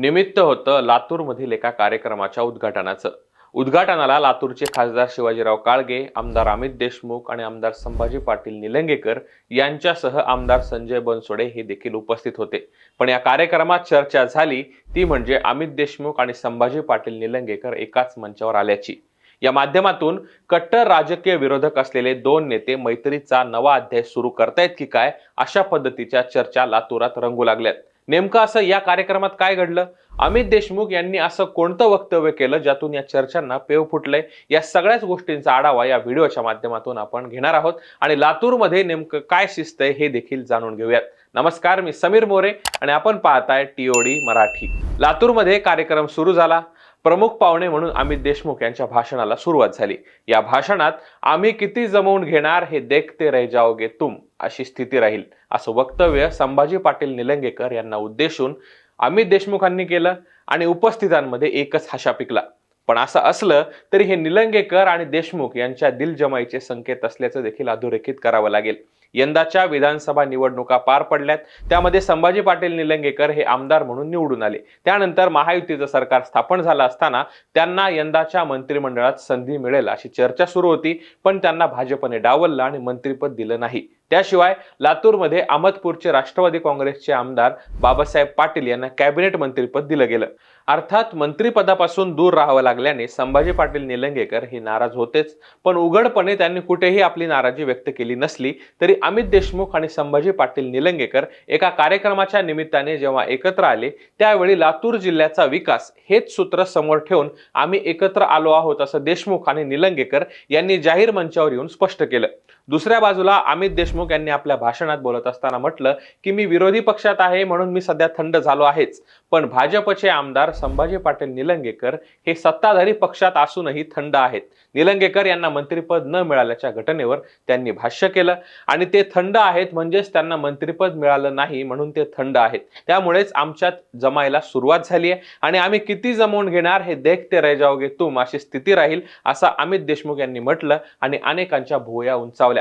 निमित्त होतं लातूरमधील एका कार्यक्रमाच्या उद्घाटनाचं. उद्घाटनाला लातूरचे खासदार शिवाजीराव काळगे आमदार अमित देशमुख आणि आमदार संभाजी पाटील निलंगेकर यांच्यासह आमदार संजय बनसोडे हे देखील उपस्थित होते. पण या कार्यक्रमात चर्चा झाली ती म्हणजे अमित देशमुख आणि संभाजी पाटील निलंगेकर एकाच मंचावर आल्याची. या माध्यमातून कट्टर राजकीय विरोधक असलेले दोन नेते मैत्रीचा नवा अध्याय सुरू करतायत की काय अशा पद्धतीच्या चर्चा लातूरात रंगू लागल्यात. नेमकं असं या कार्यक्रमात काय घडलं? अमित देशमुख यांनी असं कोणतं वक्तव्य केलं ज्यातून या चर्चांना पेव फुटलंय? या सगळ्याच गोष्टींचा आढावा या व्हिडिओच्या माध्यमातून आपण घेणार आहोत. आणि लातूरमध्ये नेमकं काय शिस्त आहे हे देखील जाणून घेऊयात. नमस्कार मी समीर मोरे आणि आपण पाहताय टीओडी मराठी. लातूरमध्ये कार्यक्रम सुरू झाला. प्रमुख पाहुणे म्हणून अमित देशमुख यांच्या भाषणाला सुरुवात झाली. या भाषणात आम्ही किती जमवून घेणार हे देखते रह जाओगे तुम अशी स्थिती राहील. असं वक्तव्य संभाजी पाटील निलंगेकर यांना उद्देशून अमित देशमुखांनी केलं आणि उपस्थितांमध्ये एकच हशा पिकला. पण असं असलं तरी हे निलंगेकर आणि देशमुख यांच्या दिलजमाईचे संकेत असल्याचं देखील अधोरेखित करावं लागेल. यंदाच्या विधानसभा निवडणुका पार पडल्यात. त्यामध्ये संभाजी पाटील निलंगेकर हे आमदार म्हणून निवडून आले. त्यानंतर महायुतीचं सरकार स्थापन झालं असताना त्यांना यंदाच्या मंत्रिमंडळात संधी मिळेल अशी चर्चा सुरू होती पण त्यांना भाजपने डावललं आणि मंत्रिपद दिलं नाही. त्याशिवाय लातूरमध्ये अहमदपूरचे राष्ट्रवादी काँग्रेसचे आमदार बाबासाहेब पाटील यांना कॅबिनेट मंत्रीपद दिलं गेलं. अर्थात मंत्रिपदापासून दूर राहावं लागल्याने संभाजी पाटील निलंगेकर हे नाराज होतेच. पण उघडपणे त्यांनी कुठेही आपली नाराजी व्यक्त केली नसली तरी अमित देशमुख आणि संभाजी पाटील निलंगेकर एका कार्यक्रमाच्या निमित्ताने जेव्हा एकत्र आले त्यावेळी लातूर जिल्ह्याचा विकास हेच सूत्र समोर ठेवून आम्ही एकत्र आलो आहोत असं देशमुख आणि निलंगेकर यांनी जाहीर मंचावर येऊन स्पष्ट केलं. दुसऱ्या बाजूला अमित देशमुख यांनी आपल्या भाषणात बोलत असताना म्हटलं की मी विरोधी पक्षात आहे म्हणून मी सध्या थंड झालो आहेच. पण भाजपचे आमदार संभाजी पाटील निलंगेकर हे सत्ताधारी पक्षात असूनही थंड आहेत. निलंगेकर यांना मंत्रिपद न मिळाल्याच्या घटनेवर त्यांनी भाष्य केलं. आणि ते थंड आहेत म्हणजेच त्यांना मंत्रिपद मिळालं नाही म्हणून ते थंड आहेत. त्यामुळेच आमच्यात जमायला सुरुवात झाली आहे. आणि आम्ही किती जमवून घेणार हे देखते रह जाओगे तुम. अशी स्थिती राहील असं अमित देशमुख यांनी म्हटलं आणि अनेकांच्या भुवया उंचावल्या.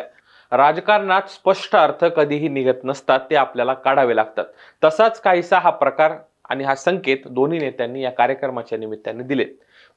राजकारणात स्पष्ट अर्थ कधीही निघत नसतात ते आपल्याला काढावे लागतात. तसाच काहीसा हा प्रकार आणि हा संकेत दोन्ही नेत्यांनी या कार्यक्रमाच्या निमित्ताने दिलेत.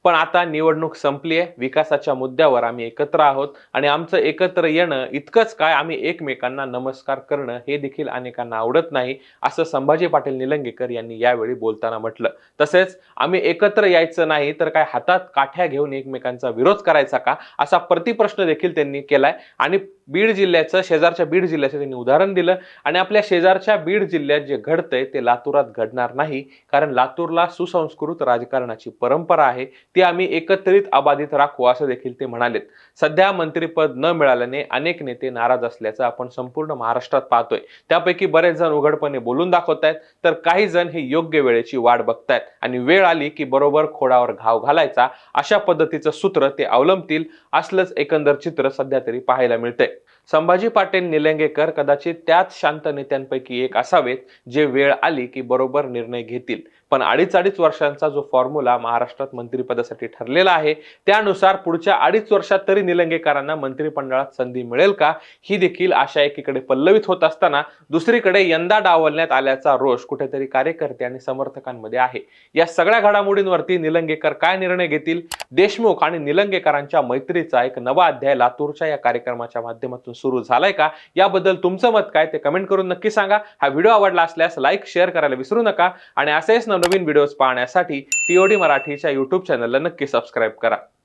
पण आता निवडणूक संपली आहे विकासाच्या मुद्द्यावर आम्ही एकत्र आहोत आणि आमचं एकत्र येणं इतकंच काय आम्ही एकमेकांना नमस्कार करणं हे देखील अनेकांना आवडत नाही असं संभाजी पाटील निलंगेकर यांनी यावेळी बोलताना म्हटलं. तसेच आम्ही एकत्र यायचं नाही तर काय हातात काठ्या घेऊन एकमेकांचा विरोध करायचा का? असा प्रतिप्रश्न देखील त्यांनी केलाय आणि बीड जिल्ह्याचं शेजारच्या बीड जिल्ह्याचं त्यांनी उदाहरण दिलं. आणि आपल्या शेजारच्या बीड जिल्ह्यात जे घडतंय ते लातूरात घडणार नाही. कारण लातूरला सुसंस्कृत राजकारणाची परंपरा आहे. ती आम्ही एकत्रित अबाधित राखू असं देखील ते म्हणालेत. सध्या मंत्रिपद न मिळाल्याने अनेक नेते नाराज असल्याचं आपण संपूर्ण महाराष्ट्रात पाहतोय. त्यापैकी बरेच जण उघडपणे बोलून दाखवत आहेत. तर काही जण हे योग्य वेळेची वाट बघतायत. आणि वेळ आली की बरोबर खोडावर घाव घालायचा. अशा पद्धतीचं सूत्र ते अवलंबतील. असलंच एकंदर चित्र सध्या तरी पाहायला मिळतंय. संभाजी पाटील निलंगेकर कदाचित त्याच शांत नेत्यांपैकी एक असावेत जे वेळ आली की बरोबर निर्णय घेतील. पण अडीच अडीच वर्षांचा जो फॉर्म्युला महाराष्ट्रात मंत्रिपदासाठी ठरलेला आहे त्यानुसार पुढच्या अडीच वर्षात तरी निलंगेकरांना मंत्रिमंडळात संधी मिळेल का? ही देखील आशा एकीकडे पल्लवित होत असताना दुसरीकडे यंदा डावलण्यात आल्याचा रोष कुठेतरी कार्यकर्ते आणि समर्थकांमध्ये आहे. या सगळ्या घडामोडींवरती निलंगेकर काय निर्णय घेतील? देशमुख आणि निलंगेकरांच्या मैत्रीचा एक नवा अध्याय लातूरच्या या कार्यक्रमाच्या माध्यमातून सुरू झालाय का? याबद्दल तुमचं मत काय ते कमेंट करून नक्की सांगा. हा व्हिडिओ आवडला असल्यास लाईक शेअर करायला विसरू नका. आणि असेच नवनवीन व्हिडिओज पाहण्यासाठी टीओडी मराठीच्या युट्यूब चॅनलला नक्की सबस्क्राईब करा.